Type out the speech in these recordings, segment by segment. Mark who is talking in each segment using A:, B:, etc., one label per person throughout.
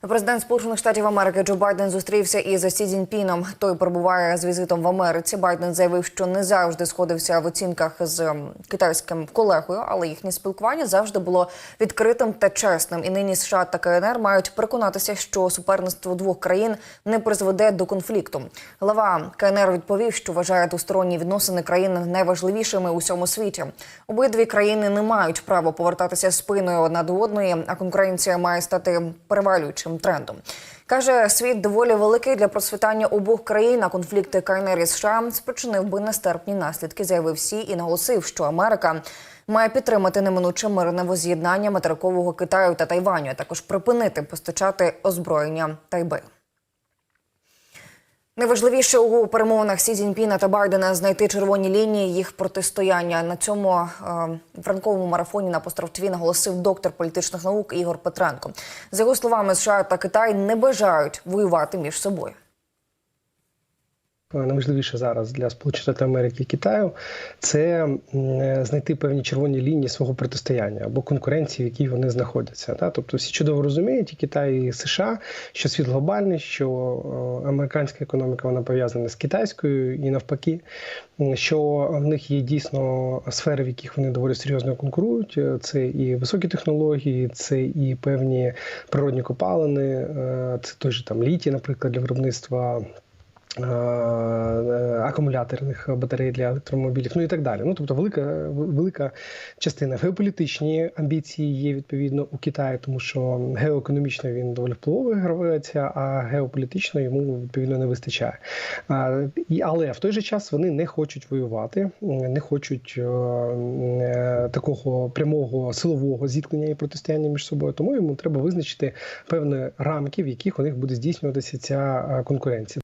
A: Президент Сполучених Штатів Америки Джо Байден зустрівся із Сі Цзіньпіном. Той перебуває з візитом в Америці. Байден заявив, що не завжди сходився в оцінках з китайським колегою, але їхнє спілкування завжди було відкритим та чесним. І нині США та КНР мають переконатися, що суперництво двох країн не призведе до конфлікту. Глава КНР відповів, що вважає двосторонні відносини країн найважливішими у всьому світі. Обидві країни не мають права повертатися спиною одна до одної, а конкуренція має стати перевалюючим трендом. Каже, світ доволі великий для процвітання обох країн. А конфлікти КНР і США спричинив би нестерпні наслідки, заявив Сі і наголосив, що Америка має підтримати неминуче мирне воз'єднання материкового Китаю та Тайваню, а також припинити постачати озброєння Тайбею. Найважливіше у перемовинах Сі Цзіньпіна та Байдена знайти червоні лінії їх протистояння. На цьому е, ранковому марафоні на постров ТВ наголосив доктор політичних наук Ігор Петренко. За його словами, США та Китай не бажають воювати між собою.
B: Найважливіше зараз для Сполучених Штатів Америки і Китаю це знайти певні червоні лінії свого протистояння або конкуренції, в якій вони знаходяться. Да? Тобто всі чудово розуміють, і Китай і США, що світ глобальний, що е, американська економіка вона пов'язана з китайською, і навпаки, що в них є дійсно сфери, в яких вони доволі серйозно конкурують. Це і високі технології, це і певні природні копалини, е, це той же там літій, наприклад, для виробництва е, акумуляторних батарей для електромобілів, ну і так далі. Ну тобто, велика велика частина геополітичні амбіції є відповідно у Китаї, тому що геоекономічно він доволі впливовий гравець, а геополітично йому відповідно не вистачає. Але в той же час вони не хочуть воювати, не хочуть е, е, такого прямого силового зіткнення і протистояння між собою. Тому йому треба визначити певні рамки, в яких у них буде здійснюватися ця е, конкуренція.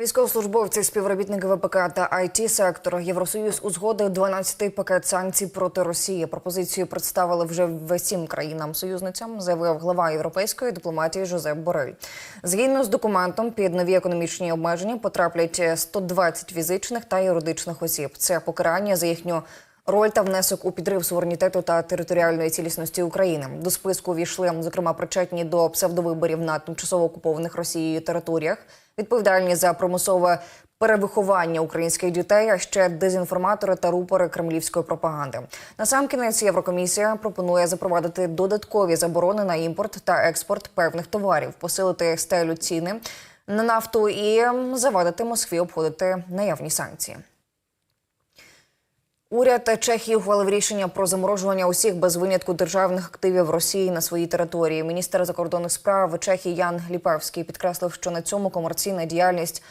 A: Військовослужбовці, співробітники ВПК та it сектору Євросоюз узгодив 12-й пакет санкцій проти Росії. Пропозицію представили вже всім країнам-союзницям, заявив глава європейської дипломатії Жозеп Борель. Згідно з документом, під нові економічні обмеження потраплять 120 фізичних та юридичних осіб. Це покарання за їхню Роль та внесок у підрив суверенітету та територіальної цілісності України до списку війшли, зокрема, причетні до псевдовиборів на тимчасово окупованих Росією територіях, відповідальні за примусове перевиховання українських дітей, а ще дезінформатори та рупори кремлівської пропаганди. Насамкінець Єврокомісія пропонує запровадити додаткові заборони на імпорт та експорт певних товарів, посилити стелю ціни на нафту і завадити Москві обходити наявні санкції. Уряд Чехії ухвалив рішення про заморожування усіх без винятку державних активів Росії на своїй території. Міністр закордонних справ Чехії Ян Ліпевський підкреслив, що на цьому комерційна діяльність,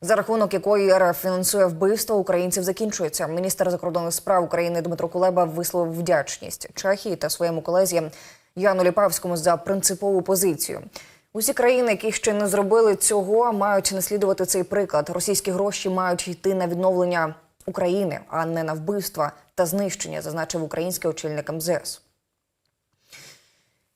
A: за рахунок якої РФ фінансує вбивство українців, закінчується. Міністр закордонних справ України Дмитро Кулеба висловив вдячність Чехії та своєму колезі Яну Ліпевському за принципову позицію. Усі країни, які ще не зробили цього, мають наслідувати цей приклад. Російські гроші мають йти на відновлення України, а не на вбивства та знищення, зазначив український очільник МЗС.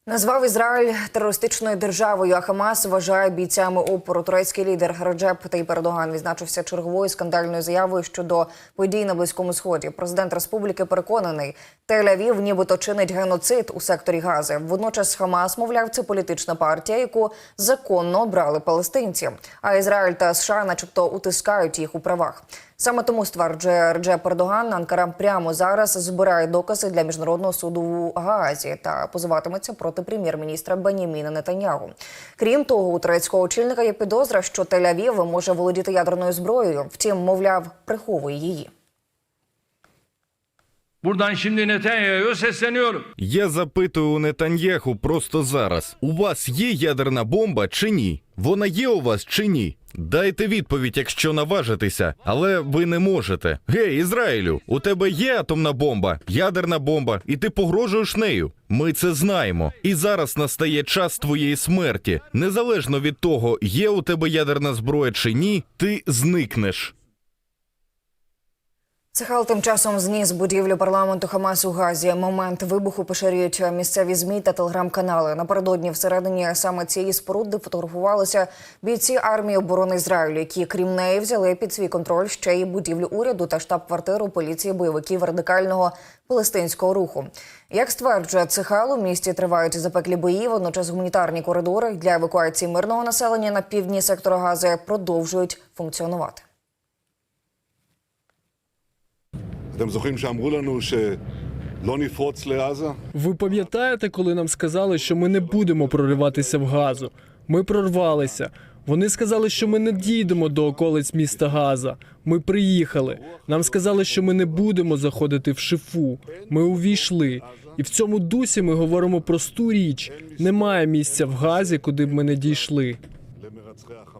A: Назвав Ізраїль терористичною державою, а Хамас вважає бійцями опору. Турецький лідер Раджеп Таyyip Ердоган відзначився черговою скандальною заявою щодо подій на близькому сході. Президент республіки переконаний, Тель-Авів нібито чинить геноцид у секторі Гази. Водночас Хамас, мовляв, це політична партія, яку законно обрали палестинці. А Ізраїль та США, начебто, утискають їх у правах. Саме тому стверджує Реджеп Ердоган, Анкара прямо зараз збирає докази для міжнародного суду у Гаазі та позиватиметься проти прем'єр-міністра Беніміна Нетаньягу. Крім того, у турецького очільника є підозра, що Тель-Авів може володіти ядерною зброєю. Втім, мовляв, приховує її.
C: Buradan şimdi Netanyahu'ya sesleniyorum.
D: Я запитую у Нетаньяху просто зараз: у вас є ядерна бомба чи ні? Вона є у вас чи ні? Дайте відповідь, якщо наважитеся, але ви не можете. Гей, Ізраїлю, у тебе є атомна бомба, ядерна бомба, і ти погрожуєш нею. Ми це знаємо. І зараз настає час твоєї смерті. Незалежно від того, є у тебе ядерна зброя чи ні, ти зникнеш.
A: Цехал тим часом зніс будівлю парламенту Хамас у Газі. Момент вибуху поширюють місцеві змі та телеграм-канали. Напередодні всередині саме цієї споруди фотографувалися бійці армії оборони Ізраїлю, які крім неї взяли під свій контроль ще й будівлю уряду та штаб-квартиру поліції бойовиків радикального палестинського руху. Як стверджує Цехал, у місті тривають запеклі бої. Водночас гуманітарні коридори для евакуації мирного населення на півдні сектора Гази продовжують функціонувати.
E: אתם זוכרים שאמרו לנו שלא נפרוץ לעזה?
F: Ви пам'ятаєте, коли нам сказали, що ми не будемо прориватися в газу? Ми прорвалися. Вони сказали, що ми не дійдемо до околиць міста Газа. Ми приїхали. Нам сказали, що ми не будемо заходити в шифу. Ми увійшли. І в цьому дусі ми говоримо просту річ: немає місця в Газі, куди б ми не дійшли.
E: למרצחי החמאס.